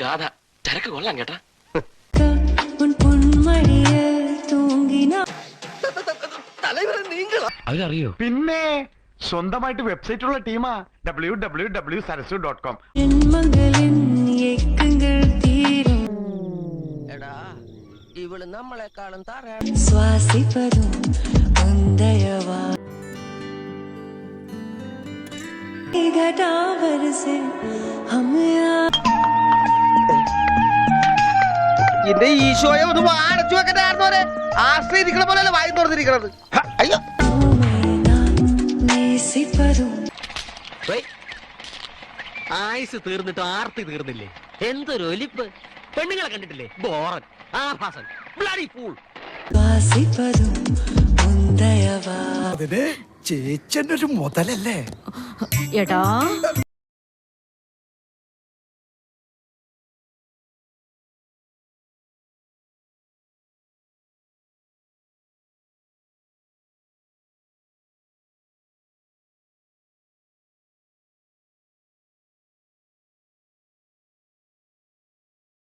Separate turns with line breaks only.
ഗാഥ ചരക്ക് കൊള്ളാം കേട്ടാ
ഉൻ പൊന്മടിയിൽ തൂങ്ങിന
അവരറിയോ
പിന്നെ സ്വന്തമായിട്ട് വെബ്സൈറ്റ് ഉള്ള ടീമാ W W W Sarasu dot com
ജന്മങ്ങളിൽ ഏക്കങ്ങൾ തീരും
എടാ ഇവള് നമ്മളെക്കാളും തറ
ശ്വാസിപ്പതും മുന്തയവാ घटावर से हम
എന്റെ ഈശോയെ ഒന്ന് വാടച്ചു വെക്കണ്ടായിരുന്നോരെ ആശ്രയിരിക്കണ പോലെ വായി തുറന്നിരിക്കണത്. അയ്യോ.
ആയുസ് തീർന്നിട്ട് ആർത്തി തീർന്നില്ലേ? എന്തൊരു ഒലിപ്പ്. പെണ്ണുങ്ങളെ കണ്ടിട്ടില്ലേ? ബോറൻ ആഭാസൻ ബ്ലഡി ഫൂൾ
ചേച്ചന്റെ ഒരു മുതലല്ലേ?
എടാ